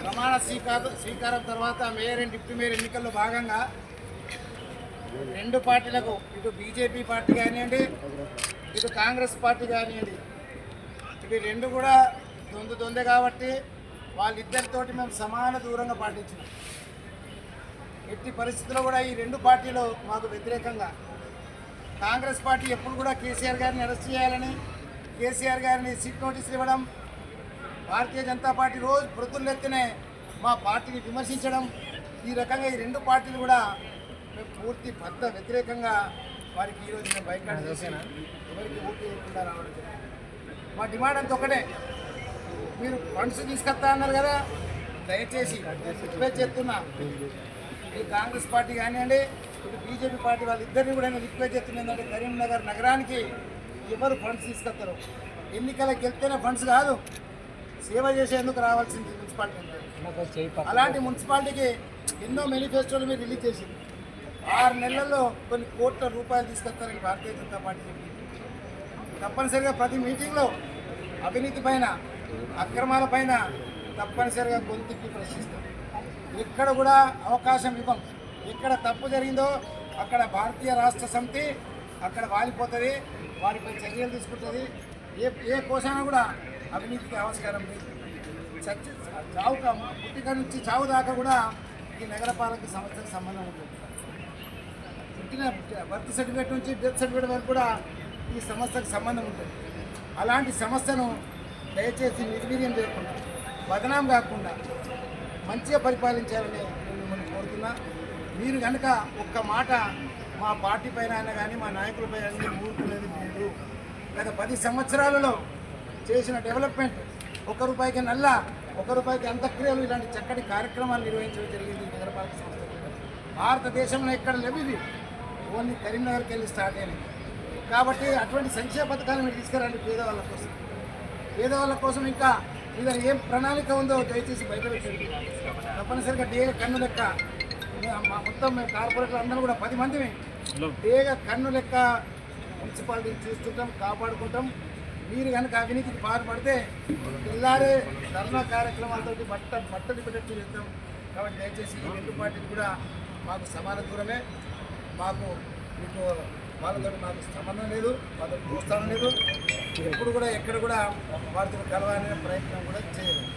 ప్రమాణ స్వీకార స్వీకారం తర్వాత మేయర్ అండ్ డిప్యూటీ మేయర్ ఎన్నికల్లో భాగంగా రెండు పార్టీలకు ఇటు బీజేపీ పార్టీ కానివ్వండి ఇటు కాంగ్రెస్ పార్టీ కానివ్వండి ఇవి రెండు కూడా దొందు దొందే కాబట్టి వాళ్ళిద్దరితోటి మేము సమాన దూరంగా పాటించినాం. ఎట్టి పరిస్థితుల్లో కూడా ఈ రెండు పార్టీలు మాకు వ్యతిరేకంగా. కాంగ్రెస్ పార్టీ ఎప్పుడు కూడా కేసీఆర్ గారిని అరెస్ట్ చేయాలని కేసీఆర్ గారిని సిట్ నోటీసులు ఇవ్వడం భారతీయ జనతా పార్టీ రోజు ప్రొద్దులెత్తినే మా పార్టీని విమర్శించడం ఈ రకంగా ఈ రెండు పార్టీలు కూడా మేము పూర్తి బద్ద వ్యతిరేకంగా వారికి ఈరోజు మేము బైకాట్ చేశాను ఎవరికి ఓటు వేయకుండా రావడం మా డిమాండ్ అంత ఒకటే. మీరు ఫండ్స్ తీసుకొస్తా అన్నారు కదా దయచేసి రిక్వెస్ట్ చేస్తున్నా ఈ కాంగ్రెస్ పార్టీ కానివ్వండి ఇటు బీజేపీ పార్టీ వాళ్ళిద్దరిని కూడా నేను రిక్వెస్ట్ చేస్తున్నా ఏంటంటే కరీంనగర్ నగరానికి ఎవరు ఫండ్స్ తీసుకొస్తారు? ఎన్నికలకు వెళ్తేనే ఫండ్స్ కాదు. సేవ చేసేందుకు రావాల్సింది మున్సిపాలిటీ అలాంటి మున్సిపాలిటీకి ఎన్నో మేనిఫెస్టోలు మీరు రిలీజ్ చేసింది ఆరు నెలల్లో కొన్ని కోట్ల రూపాయలు తీసుకొస్తారని భారతీయ జనతా పార్టీ చెప్పింది. తప్పనిసరిగా ప్రతి మీటింగ్లో అవినీతి పైన అక్రమాల పైన తప్పనిసరిగా గొంతుకి ప్రశ్నిస్తాం ఎక్కడ కూడా అవకాశం ఇవ్వం. ఎక్కడ తప్పు జరిగిందో అక్కడ భారతీయ రాష్ట్ర సమితి అక్కడ వాలిపోతుంది వారిపై చర్యలు తీసుకుంటుంది. ఏ ఏ కోశాన కూడా అవినీతికి ఆవిష్కారం లేదు. చచ్చి చావు పుట్టిక నుంచి చావు దాకా కూడా ఈ నగరపాలక సంస్థకు సంబంధం ఉంటుంది పుట్టిన బర్త్ సర్టిఫికేట్ నుంచి డెత్ సర్టిఫికేట్ వరకు కూడా ఈ సంస్థకు సంబంధం ఉంటుంది అలాంటి సంస్థను దయచేసి నిర్వీర్యం చేయకుండా బదనాం కాకుండా మంచిగా పరిపాలించాలని మిమ్మల్ని కోరుతున్నా. మీరు కనుక ఒక్క మాట మా పార్టీ పైన అయినా కానీ మా నాయకులపై అన్ని ఊరుకునేది లేదు గత పది సంవత్సరాలలో చేసిన డెవలప్మెంట్ ఒక రూపాయికి నల్ల ఒక రూపాయికి అంత్యక్రియలు ఇలాంటి చక్కటి కార్యక్రమాలు నిర్వహించడం జరిగింది నగరపాలక సంస్థ భారతదేశంలో ఎక్కడ లేవు ఇవి ఓన్లీ కరీంనగర్కి వెళ్ళి స్టార్ట్ అయినాయి. కాబట్టి అటువంటి సంక్షేమ పథకాలు మీరు తీసుకురండి పేదవాళ్ళ కోసం. పేదవాళ్ళ కోసం ఇంకా మీ దగ్గర ఏం ప్రణాళిక ఉందో దయచేసి బయట పెట్టండి. తప్పనిసరిగా డేగ కన్ను లెక్క మొత్తం మేము కార్పొరేట్లు అందరూ కూడా పది మంది డేగ కన్ను లెక్క మున్సిపాలిటీ చూస్తుంటాం కాపాడుకుంటాం. మీరు కనుక అవినీతికి బాధపడితే పిల్లారే ధర్నా కార్యక్రమాలతో బట్ట బట్టలు పెట్టట్టు చేద్దాం కాబట్టి దయచేసి ఈ రెండు పార్టీలు కూడా మాకు సమాన దూరమే. మాకు మీకు వాళ్ళతో మాకు సంబంధం లేదు వాళ్ళతో ప్రోత్సాహం లేదు ఎప్పుడు కూడా ఎక్కడ కూడా వారితో కలవాలనే ప్రయత్నం కూడా చేయలేదు.